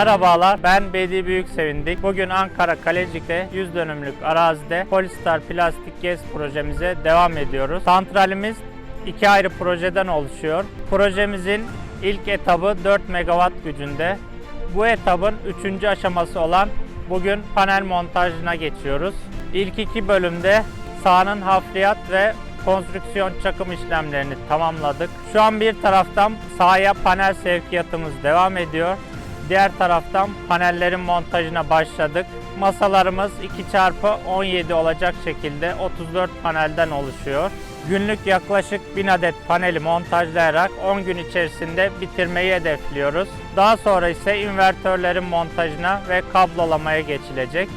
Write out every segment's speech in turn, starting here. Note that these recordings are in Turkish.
Merhabalar, ben Bedi Büyük Sevindik. Bugün Ankara Kalecik'te 100 dönümlük arazide Polistar Plastik GES projemize devam ediyoruz. Santralimiz iki ayrı projeden oluşuyor. Projemizin ilk etabı 4 megawatt gücünde. Bu etabın 3. aşaması olan bugün panel montajına geçiyoruz. İlk iki bölümde sahanın hafriyat ve konstrüksiyon çakım işlemlerini tamamladık. Şu an bir taraftan sahaya panel sevkiyatımız devam ediyor. Diğer taraftan panellerin montajına başladık. Masalarımız 2x17 olacak şekilde 34 panelden oluşuyor. Günlük yaklaşık 1000 adet paneli montajlayarak 10 gün içerisinde bitirmeyi hedefliyoruz. Daha sonra ise invertörlerin montajına ve kablolamaya geçilecek.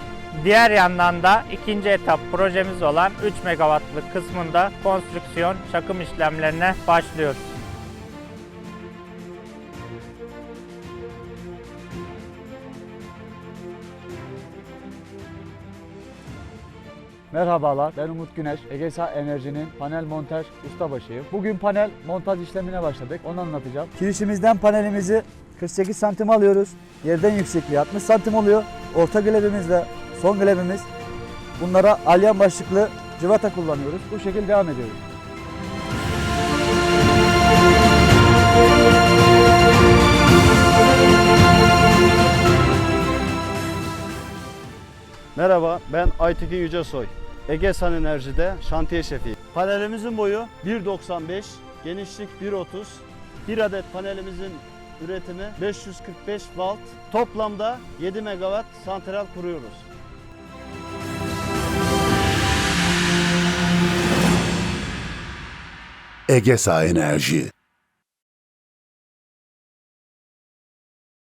Diğer yandan da ikinci etap projemiz olan 3 megawattlık kısmında konstrüksiyon çakım işlemlerine başlıyoruz. Merhabalar, ben Umut Güneş. Egesa Enerji'nin panel montaj ustabaşıyım. Bugün panel montaj işlemine başladık. Onu anlatacağım. Kirişimizden panelimizi 48 santim alıyoruz. Yerden yüksekliği 60 santim oluyor. Orta glebimizle son glebimiz. Bunlara alyan başlıklı cıvata kullanıyoruz. Bu şekilde devam ediyoruz. Merhaba, ben Aytekin Yücesoy. Egesan Enerji'de şantiye şefiyim. Panelimizin boyu 1.95, genişlik 1.30. Bir adet panelimizin üretimi 545 volt. Toplamda 7 megawatt santral kuruyoruz. Egesa Enerji